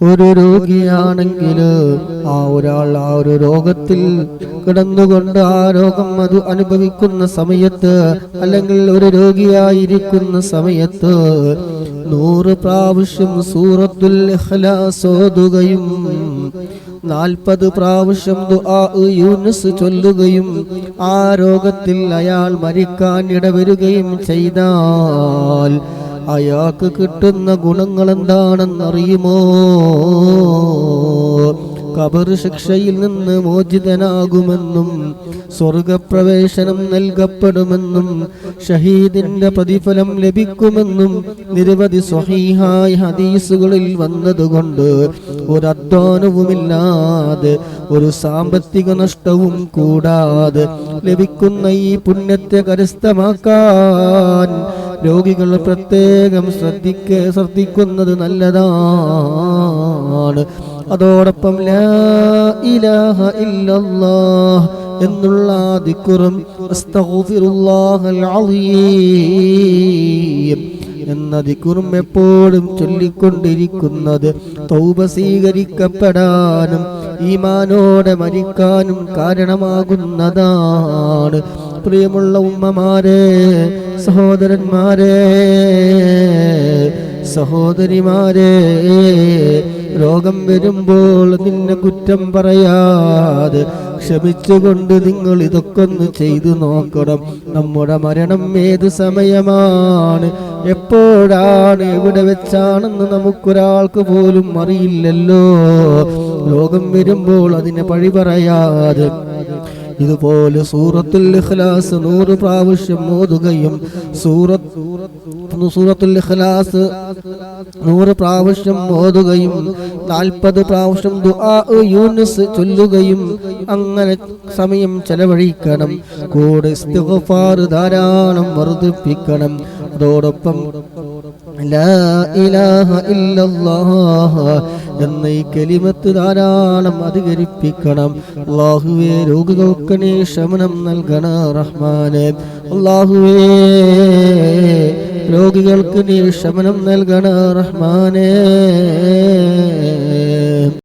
ഒരു രോഗിയാണെങ്കിലും ആ ഒരാൾ ആ ഒരു രോഗത്തിൽ കിടന്നുകൊണ്ട് ആ രോഗം അത് അനുഭവിക്കുന്ന സമയത്ത് അല്ലെങ്കിൽ ഒരു രോഗിയായിരിക്കുന്ന സമയത്ത് നൂറ് പ്രാവശ്യം സൂറത്തുൽ ഓതുകയും നാൽപ്പത് പ്രാവശ്യം യൂനുസ് ചൊല്ലുകയും ആ രോഗത്തിൽ അയാൾ മരിക്കാൻ ഇടവരുകയും ചെയ്താൽ അയാൾക്ക് കിട്ടുന്ന ഗുണങ്ങൾ എന്താണെന്നറിയുമോ കബർ ശിക്ഷയിൽ നിന്ന് മോചിതനാകുമെന്നും സ്വർഗപ്രവേശനം നൽകപ്പെടുമെന്നും ഷഹീദിന്റെ പ്രതിഫലം ലഭിക്കുമെന്നും നിരവധി സ്വഹീഹായ ഹദീസുകളിൽ വന്നതുകൊണ്ട് ഒരധ്വാനവുമില്ലാതെ ഒരു സാമ്പത്തിക നഷ്ടവും കൂടാതെ ലഭിക്കുന്ന ഈ പുണ്യത്തെ കരസ്ഥമാക്കാൻ രോഗികൾ പ്രത്യേകം ശ്രദ്ധിക്ക ശ്രദ്ധിക്കുന്നത് നല്ലതാണ്. അതോടൊപ്പം ലാ ഇലാഹ ഇല്ലല്ലാഹ് എന്നുള്ള ദിക്കുറും അസ്തഗ്ഫിറുല്ലാഹൽ എന്ന ദിക്കുറും എപ്പോഴും ചൊല്ലിക്കൊണ്ടിരിക്കുന്നത് തൗബ സ്വീകരിക്കപ്പെടാനും ഈമാനോടെ മരിക്കാനും കാരണമാകുന്നതാണ്. പ്രിയമുള്ള ഉമ്മമാരെ സഹോദരന്മാരെ സഹോദരിമാരെ രോഗം വരുമ്പോൾ നിന്നെ കുറ്റം പറയാതെ ക്ഷമിച്ചുകൊണ്ട് നിങ്ങൾ ഇതൊക്കെ ഒന്ന് ചെയ്തു നോക്കണം. നമ്മുടെ മരണം ഏത് സമയമാണ്? എപ്പോഴാണ്? എവിടെ വെച്ചാണെന്ന് നമുക്കൊരാൾക്ക് പോലും അറിയില്ലല്ലോ. രോഗം വരുമ്പോൾ അതിനെ പഴി പറയാതെ ഇതുപോലെ സൂറത്തുൽ ഇഖ്ലാസ് നൂറ് പ്രാവശ്യം ഓതുകയും സൂറത്ത് സൂറത്തുൽ ഇഖ്ലാസ് നൂറ് പ്രാവശ്യം ഓതുകയും നാൽപ്പത് പ്രാവശ്യം യൂനുസ് ചൊല്ലുകയും അങ്ങനെ സമയം ചെലവഴിക്കണം. കൂടെ ധാരാളം വർദ്ധിപ്പിക്കണം. അതോടൊപ്പം എന്ന ഈ കലിമത്ത് ധാരാളം അധികരിപ്പിക്കണം. അള്ളാഹുവേ രോഗികൾക്ക് നീ ശമനം നൽകണ റഹ്മാനെ. അള്ളാഹുവേ രോഗികൾക്ക് നീ ശമനം നൽകണ റഹ്മാനേ.